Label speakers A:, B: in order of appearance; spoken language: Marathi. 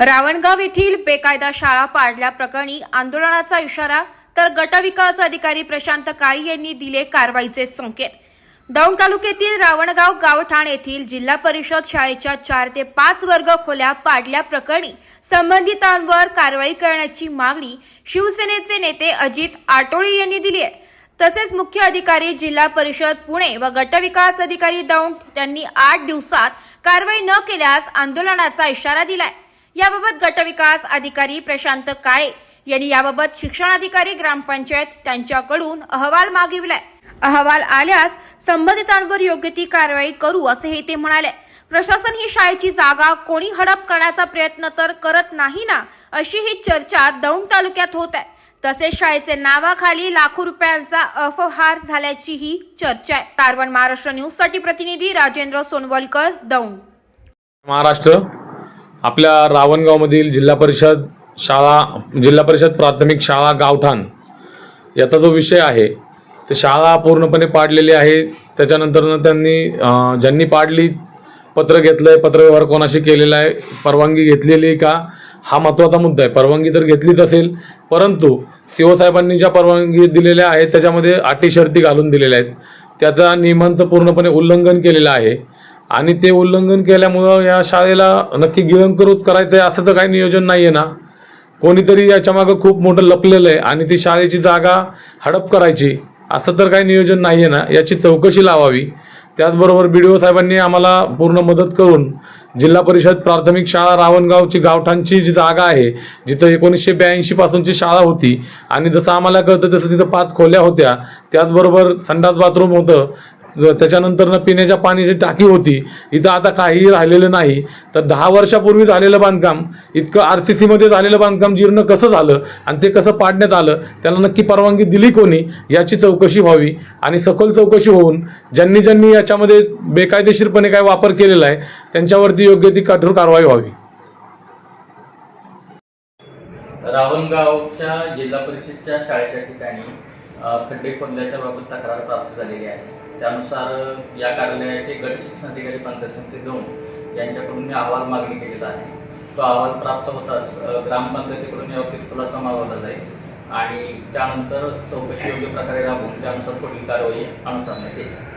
A: रावणगाव येथील बेकायदा शाळा पाडल्याप्रकरणी आंदोलनाचा इशारा तर गटविकास अधिकारी प्रशांत काळी यांनी दिले कारवाईचे संकेत. दौंड तालुक्यातील रावणगाव गावठाण येथील जिल्हा परिषद शाळेच्या चार ते पाच वर्ग खोल्या पाडल्याप्रकरणी संबंधितांवर कारवाई करण्याची मागणी शिवसेनेचे नेते अजित आटोळे यांनी दिली आहे. तसेच मुख्य अधिकारी जिल्हा परिषद पुणे व गटविकास अधिकारी दौंड त्यांनी आठ दिवसात कारवाई न केल्यास आंदोलनाचा इशारा दिलाय. याबाबत गटविकास अधिकारी प्रशांत काळे यांनी याबाबत शिक्षणाधिकारी ग्रामपंचायत त्यांच्याकडून अहवाल मागविलाय अहवाल आल्यास संबंधितांवर योग्य ती कारवाई करू असेही ते म्हणाले. प्रशासन ही शाळेची जागा कोणी हडप करण्याचा प्रयत्न तर करत नाही ना अशी ही चर्चा दौंड तालुक्यात होत आहे. तसेच शाळेचे नावाखाली लाखो रुपयांचा अपहार झाल्याचीही चर्चा आहे. कारवण महाराष्ट्र न्यूजसाठी प्रतिनिधी राजेंद्र सोनवलकर दौंड.
B: महाराष्ट्र आपल्या रावणगावमधील जिल्हा परिषद शाळा जिल्हा परिषद प्राथमिक शाळा गावठाण. याचा जो विषय आहे ते शाळा पूर्णपणे पाडलेली आहे. त्याच्यानंतर त्यांनी ज्यांनी पाडली पत्र घेतलं आहे पत्रव्यवहार कोणाशी केलेला आहे परवानगी घेतलेली आहे का? हा महत्त्वाचा मुद्दा आहे. परवानगी तर घेतलीच असेल परंतु शिवसाहेबांनी ज्या परवानगी दिलेल्या आहेत त्याच्यामध्ये अटी शर्ती घालून दिलेल्या आहेत. त्याचा नियमांचं पूर्णपणे उल्लंघन केलेलं आहे. आणि ते उल्लंघन केल्यामुळं या शाळेला नक्की गिळंकृत करायचं आहे असं तर काही नियोजन नाही आहे ना. कोणीतरी याच्या मागं खूप मोठं लपलेलं आहे आणि ती शाळेची जागा हडप करायची असं तर काही नियोजन नाही आहे ना. याची चौकशी लावावी. त्याचबरोबर बी डी ओ साहेबांनी आम्हाला पूर्ण मदत करून जिल्हा परिषद प्राथमिक शाळा रावणगावची गावठाणची जी जागा आहे जिथं एकोणीसशे ब्याऐंशी पासूनची शाळा होती आणि जसं आम्हाला कळतं तसं तिथं पाच खोल्या होत्या. त्याचबरोबर संडास बाथरूम होतं. त्याच्यानंतर पिण्याच्या पाण्याची टाकी होती. इथं आता काहीही राहिलेलं नाही. तर दहा वर्षापूर्वी झालेलं बांधकाम इतकं आर सी सीमध्ये झालेलं बांधकाम जीर्ण कसं झालं आणि ते कसं पाडण्यात आलं त्याला नक्की परवानगी दिली कोणी याची चौकशी व्हावी. आणि सखोल चौकशी होऊन ज्यांनी ज्यांनी याच्यामध्ये बेकायदेशीरपणे काय वापर केलेला आहे त्यांच्यावरती योग्य ती कठोर कारवाई व्हावी.
C: रावणगावच्या जिल्हा परिषदच्या शाळेच्या ठिकाणी खड्डे खोदल्याच्या बाबत तक्रार प्राप्त झालेली आहे. त्यानुसार या कार्यालयाचे गट शिक्षणाधिकारी पंचायत समिती दोन यांच्याकडून मी अहवाल मागणी केलेला आहे. तो अहवाल प्राप्त होताच ग्रामपंचायतीकडून ग्रामपंचायतीकडून याबाबतीत खुलासा मागवला जाईल आणि त्यानंतर चौकशी योग्य प्रकारे राबवून त्यानुसार पुढील कारवाई अनुसरण्यात येईल